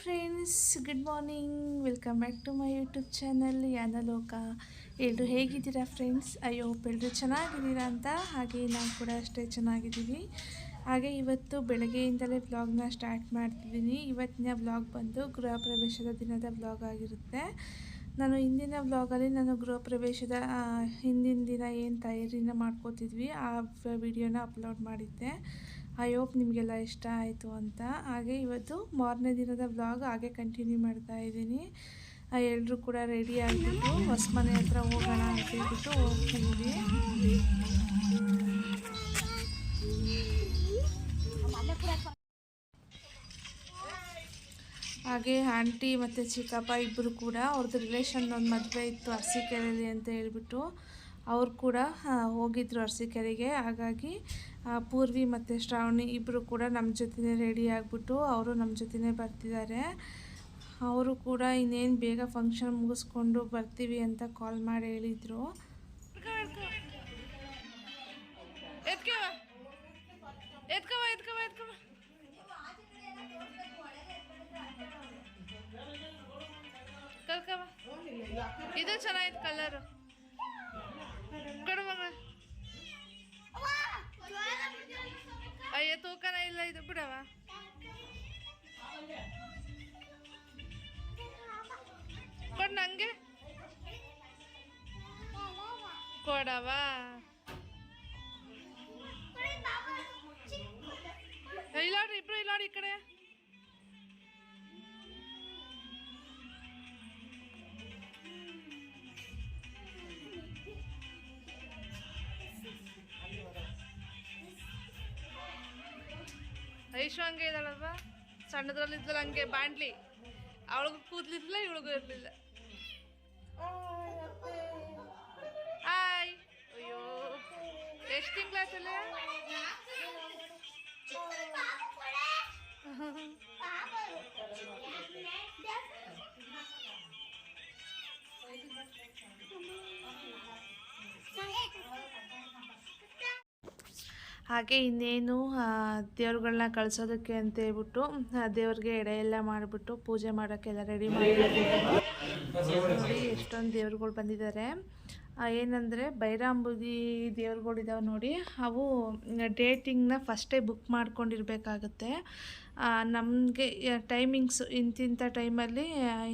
Friends good morning welcome back to my YouTube channel Yanaloka ಎಲ್ಲರೂ ಹೇಗಿದ್ದೀರಾ friends ಅಯ್ಯೋ ಎಲ್ಲರೂ ಚೆನ್ನಾಗಿದ್ದೀರಾ ಅಂತ? ಹಾಗೆ ನಾವು ಕೂಡ ಅಷ್ಟೇ ಚೆನ್ನಾಗಿದ್ದೀವಿ ಹಾಗೆ ಇವತ್ತು ಬೆಳಗ್ಗೆಯಿಂದಲೇ ಬ್ಲಾಗ್ನ ಸ್ಟಾರ್ಟ್ ಮಾಡ್ತಿದ್ದೀನಿ. ಇವತ್ತಿನ ಬ್ಲಾಗ್ ಬಂದು ಗೃಹ ಪ್ರವೇಶದ ದಿನದ ಬ್ಲಾಗ್ ಆಗಿರುತ್ತೆ. ನಾನು ಹಿಂದಿನ ವ್ಲಾಗಲ್ಲಿ ನಾನು ಗೃಹ ಪ್ರವೇಶದ ಹಿಂದಿನ ದಿನ ಏನು ತಯಾರಿನ ಮಾಡ್ಕೋತಿದ್ವಿ, ಆ ವಿಡಿಯೋನ ಅಪ್ಲೋಡ್ ಮಾಡಿದ್ದೆ. ಐ ಹೋಪ್ ನಿಮಗೆಲ್ಲ ಇಷ್ಟ ಆಯಿತು ಅಂತ. ಹಾಗೆ ಇವತ್ತು ಮಾರನೇ ದಿನದ ಬ್ಲಾಗ್ ಹಾಗೆ ಕಂಟಿನ್ಯೂ ಮಾಡ್ತಾ ಇದ್ದೀನಿ. ಎಲ್ಲರೂ ಕೂಡ ರೆಡಿ ಆಗಿಬಿಟ್ಟು ಹೊಸ ಮನೆ ಹತ್ರ ಹೋಗೋಣ ಅಂತ ಹೇಳ್ಬಿಟ್ಟು ಹೋಗ್ತಿದ್ವಿ. ಹಾಗೆ ಆಂಟಿ ಮತ್ತು ಚಿಕ್ಕಪ್ಪ ಇಬ್ಬರು ಕೂಡ ಅವ್ರದ್ದು ರಿಲೇಷನ್ ಒಂದು ಮದುವೆ ಇತ್ತು ಅರಸೀಕೆರೆಯಲ್ಲಿ ಅಂತ ಹೇಳ್ಬಿಟ್ಟು. ಅವ್ರು ಕೂಡ ಹೋಗಿದ್ರು ಅರಸೀಕೆರೆಗೆ ಹಾಗಾಗಿ ಪೂರ್ವಿ ಮತ್ತು ಶ್ರಾವಣಿ ಇಬ್ಬರು ಕೂಡ ನಮ್ಮ ಜೊತೆನೇ ರೆಡಿ ಆಗಿಬಿಟ್ಟು ಅವರು ನಮ್ಮ ಜೊತೆನೇ ಬರ್ತಿದ್ದಾರೆ ಅವರು ಕೂಡ ಇನ್ನೇನು ಬೇಗ ಫಂಕ್ಷನ್ ಮುಗಿಸ್ಕೊಂಡು ಬರ್ತೀವಿ ಅಂತ ಕಾಲ್ ಮಾಡಿ ಹೇಳಿದರು. ಇದು ಚೆನ್ನಾಗಿತ್ತು ಕಲರು ಅಯ್ಯ ತೂಕನ ಇಲ್ಲ ಇದು ಬಿಡವ? ಕೊಡ್ ನಂಗೆ. ಕೊಡವ? ಇಲ್ಲಾಡ್ರಿ ಇಬ್ರು ಇಲ್ಲಾಡ್ರಿ ಈ ಕಡೆ. ಐಶು ಹಂಗೆ ಇದ್ದಾಳಲ್ವಾ? ಸಣ್ಣದ್ರಲ್ಲಿ ಇದ್ದಲ್ಲ ಹಂಗೆ ಬಾಂಡ್ಲಿ ಅವಳಿಗೂ ಕೂದಲಿರ್ಲಿಲ್ಲ ಇವಳಿಗೂ ಇರಲಿಲ್ಲ. ಹಾಗೆ ಇನ್ನೇನು ದೇವ್ರುಗಳನ್ನ ಕಳಿಸೋದಕ್ಕೆ ಅಂತ ಹೇಳ್ಬಿಟ್ಟು ದೇವ್ರಿಗೆ ಎಡೆ ಎಲ್ಲ ಮಾಡಿಬಿಟ್ಟು ಪೂಜೆ ಮಾಡೋಕ್ಕೆಲ್ಲ ರೆಡಿ ಮಾಡಿ ನೋಡಿ ಎಷ್ಟೊಂದು ದೇವ್ರುಗಳು ಬಂದಿದ್ದಾರೆ ಏನಂದರೆ ಬೈರಾಂಬುದಿ ದೇವ್ರುಗಳಿದಾವೆ ನೋಡಿ, ಅವು ಡೇಟಿಂಗ್ನ ಫಸ್ಟೇ ಬುಕ್ ಮಾಡ್ಕೊಂಡಿರ್ಬೇಕಾಗತ್ತೆ. ನಮಗೆ ಟೈಮಿಂಗ್ಸ್ ಇಂತಿಂಥ ಟೈಮಲ್ಲಿ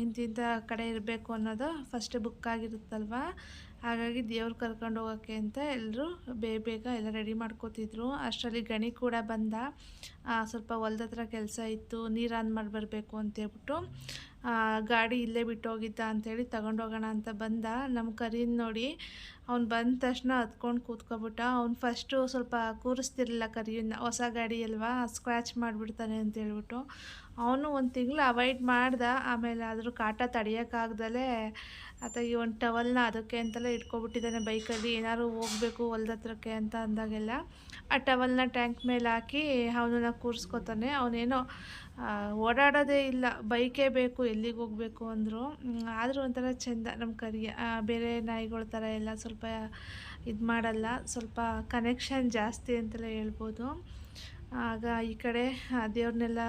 ಇಂತಿಂಥ ಕಡೆ ಇರಬೇಕು ಅನ್ನೋದು ಫಸ್ಟೇ ಬುಕ್ ಆಗಿರುತ್ತಲ್ವ? ಹಾಗಾಗಿ ದೇವ್ರು ಕರ್ಕೊಂಡು ಹೋಗೋಕ್ಕೆ ಅಂತ ಎಲ್ಲರೂ ಬೇಗ ಬೇಗ ಎಲ್ಲ ರೆಡಿ ಮಾಡ್ಕೋತಿದ್ರು. ಅಷ್ಟರಲ್ಲಿ ಗಣಿ ಕೂಡ ಬಂದ. ಸ್ವಲ್ಪ ಹೊಲ್ದ ಹತ್ರ ಕೆಲಸ ಇತ್ತು. ನೀರು ಆನ್ ಮಾಡಿ ಬರಬೇಕು ಅಂತೇಳ್ಬಿಟ್ಟು ಗಾಡಿ ಇಲ್ಲೇ ಬಿಟ್ಟು ಹೋಗಿದ್ದ ಅಂಥೇಳಿ ತಗೊಂಡೋಗೋಣ ಅಂತ ಬಂದ. ನಮ್ಮ ಕರೀನ್ ನೋಡಿ, ಅವ್ನು ಬಂದ ತಕ್ಷಣ ಹತ್ಕೊಂಡು ಕೂತ್ಕೊಬಿಟ್ಟ. ಅವ್ನು ಫಸ್ಟು ಸ್ವಲ್ಪ ಕೂರಿಸ್ತಿರ್ಲಿಲ್ಲ ಕರಿಯನ್ನ ಹೊಸ ಗಾಡಿ ಅಲ್ವಾ ಸ್ಕ್ರ್ಯಾಚ್ ಮಾಡಿಬಿಡ್ತಾನೆ ಅಂತ ಹೇಳ್ಬಿಟ್ಟು. ಅವನು ಒಂದು ತಿಂಗಳು ಅವಾಯ್ಡ್ ಮಾಡ್ದ. ಆಮೇಲೆ ಆದರೂ ಕಾಟ ತಡಿಯೋಕ್ಕಾಗ್ದಲೇ ಈ ಒಂದು ಟವಲ್ನ ಅದಕ್ಕೆ ಅಂತಲೇ ಇಟ್ಕೊಬಿಟ್ಟಿದ್ದಾನೆ ಬೈಕಲ್ಲಿ, ಏನಾದ್ರು ಹೋಗಬೇಕು ಹೊಲ್ದ ಹತ್ರಕ್ಕೆ ಅಂತ ಅಂದಾಗೆಲ್ಲ. ಆ ಟವಲ್ನ ಟ್ಯಾಂಕ್ ಮೇಲೆ ಹಾಕಿ ಅವನನ್ನ ಕೂರಿಸ್ಕೊತಾನೆ. ಅವನೇನೋ ಓಡಾಡೋದೇ ಇಲ್ಲ. ಬೈಕೇ ಬೇಕು, ಎಲ್ಲಿಗೆ ಹೋಗಬೇಕು ಅಂದರು. ಆದರೂ ಒಂಥರ ಚೆಂದ ನಮ್ಮ ಕರಿಯ. ಬೇರೆ ನಾಯಿಗಳ ಥರ ಎಲ್ಲ ಸ್ವಲ್ಪ ಇದು ಮಾಡಲ್ಲ. ಸ್ವಲ್ಪ ಕನೆಕ್ಷನ್ ಜಾಸ್ತಿ ಅಂತಲೇ ಹೇಳ್ಬೋದು. ಆಗ ಈ ಕಡೆ ದೇವ್ರನ್ನೆಲ್ಲ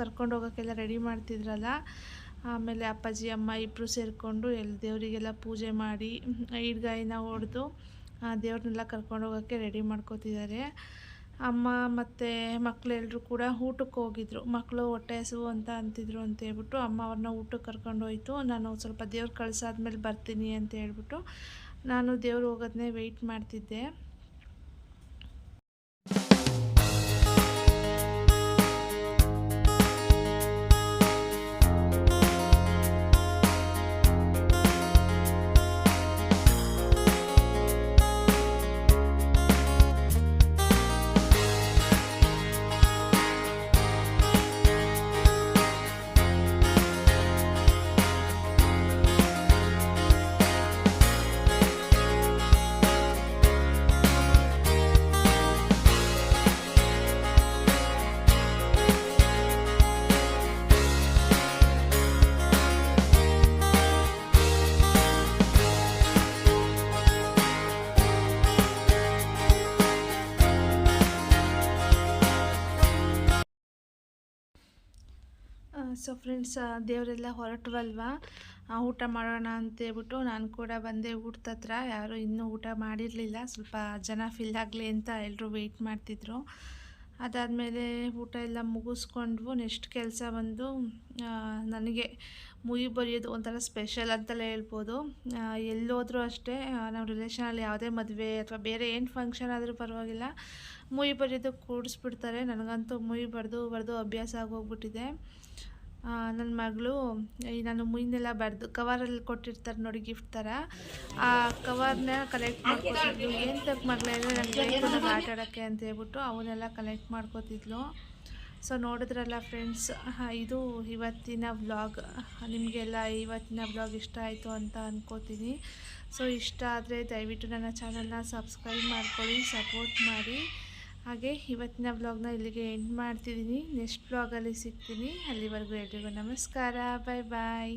ಕರ್ಕೊಂಡು ಹೋಗೋಕ್ಕೆಲ್ಲ ರೆಡಿ ಮಾಡ್ತಿದ್ರಲ್ಲ. ಆಮೇಲೆ ಅಪ್ಪಾಜಿ, ಅಮ್ಮ ಇಬ್ಬರು ಸೇರಿಕೊಂಡು ಎಲ್ಲ ದೇವರಿಗೆಲ್ಲ ಪೂಜೆ ಮಾಡಿ ಈಡ್ಗಾಯಿನ ಹೊಡೆದು ದೇವ್ರನ್ನೆಲ್ಲ ಕರ್ಕೊಂಡು ಹೋಗೋಕ್ಕೆ ರೆಡಿ ಮಾಡ್ಕೋತಿದ್ದಾರೆ. ಅಮ್ಮ ಮತ್ತು ಮಕ್ಕಳೆಲ್ಲರೂ ಕೂಡ ಊಟಕ್ಕೆ ಹೋಗಿದ್ರು. ಮಕ್ಕಳು ಹೊಟ್ಟೆ ಹಸಿವು ಅಂತ ಅಂತಿದ್ರು ಅಂತ ಹೇಳ್ಬಿಟ್ಟು ಅಮ್ಮ ಅವ್ರನ್ನ ಊಟಕ್ಕೆ ಕರ್ಕೊಂಡು ಹೋಯ್ತು. ನಾನು ಸ್ವಲ್ಪ ದೇವ್ರು ಕಳ್ಸಾದ್ಮೇಲೆ ಬರ್ತೀನಿ ಅಂತ ಹೇಳ್ಬಿಟ್ಟು ನಾನು ದೇವ್ರು ಹೋಗೋದನ್ನೇ ವೆಯ್ಟ್ ಮಾಡ್ತಿದ್ದೆ. ಸೊ ಫ್ರೆಂಡ್ಸ್ ದೇವರೆಲ್ಲ ಹೊರಟ್ರಲ್ವಾ ಊಟ ಮಾಡೋಣ ಅಂತೇಳ್ಬಿಟ್ಟು ನಾನು ಕೂಡ ಬಂದೆ ಊಟದ ಹತ್ರ. ಯಾರೂ ಇನ್ನೂ ಊಟ ಮಾಡಿರಲಿಲ್ಲ. ಸ್ವಲ್ಪ ಜನ ಫಿಲ್ ಆಗಲಿ ಅಂತ ಎಲ್ಲರೂ ವೆಯ್ಟ್ ಮಾಡ್ತಿದ್ರು. ಅದಾದಮೇಲೆ ಊಟ ಎಲ್ಲ ಮುಗಿಸ್ಕೊಂಡ್ವು. ನೆಕ್ಸ್ಟ್ ಕೆಲಸ ಬಂದು ನನಗೆ ಮುಯಿ ಬರೆಯೋದು ಒಂಥರ ಸ್ಪೆಷಲ್ ಅಂತಲೇ ಹೇಳ್ಬೋದು. ಎಲ್ಲೋದರೂ ಅಷ್ಟೇ ನಮ್ಮ ರಿಲೇಷನಲ್ಲಿ ಯಾವುದೇ ಮದುವೆ ಅಥವಾ ಬೇರೆ ಏನು ಫಂಕ್ಷನ್ ಆದರೂ ಪರವಾಗಿಲ್ಲ. ಮುಯಿ ಬರೆಯೋದು ಕೂಡಿಸ್ಬಿಡ್ತಾರೆ. ನನಗಂತೂ ಮುಯಿ ಬರೆದು ಬರೆದು ಅಭ್ಯಾಸ ಆಗೋಗ್ಬಿಟ್ಟಿದೆ. ನನ್ನ ಮಗಳು ನಾನು ಮುಯಿನೆಲ್ಲ ಬರೆದು ಕವರಲ್ಲಿ ಕೊಟ್ಟಿರ್ತಾರೆ ನೋಡಿ ಗಿಫ್ಟ್ ಥರ ಆ ಕವರ್ನ ಕಲೆಕ್ಟ್ ಮಾಡ್ಕೊತಿದ್ಲು. ಏನು ತಕ್ಕ ಮಗಳೇ ನನಗೆ ಆಟ ಆಡೋಕ್ಕೆ ಅಂತ ಹೇಳ್ಬಿಟ್ಟು ಅವನ್ನೆಲ್ಲ ಕಲೆಕ್ಟ್ ಮಾಡ್ಕೋತಿದ್ಲು. ಸೊ ನೋಡಿದ್ರಲ್ಲ ಫ್ರೆಂಡ್ಸ್ ಇದು ಇವತ್ತಿನ ವ್ಲಾಗ್ ನಿಮಗೆಲ್ಲ ಇವತ್ತಿನ ವ್ಲಾಗ್ ಇಷ್ಟ ಆಯಿತು ಅಂತ ಅಂದ್ಕೋತೀನಿ ಸೊ ಇಷ್ಟ ಆದರೆ ದಯವಿಟ್ಟು ನನ್ನ ಚಾನಲ್ನ ಸಬ್ಸ್ಕ್ರೈಬ್ ಮಾಡ್ಕೊಳ್ಳಿ ಸಪೋರ್ಟ್ ಮಾಡಿ. ಹಾಗೆ ಇವತ್ತಿನ ವ್ಲಾಗ್ನ ಇಲ್ಲಿಗೆ ಎಂಡ್ ಮಾಡ್ತಿದ್ದೀನಿ. ನೆಕ್ಸ್ಟ್ ವ್ಲಾಗಲ್ಲಿ ಸಿಗ್ತೀನಿ. ಅಲ್ಲಿವರೆಗೂ ಎಲ್ರಿಗೂ ನಮಸ್ಕಾರ. ಬಾಯ್ ಬಾಯ್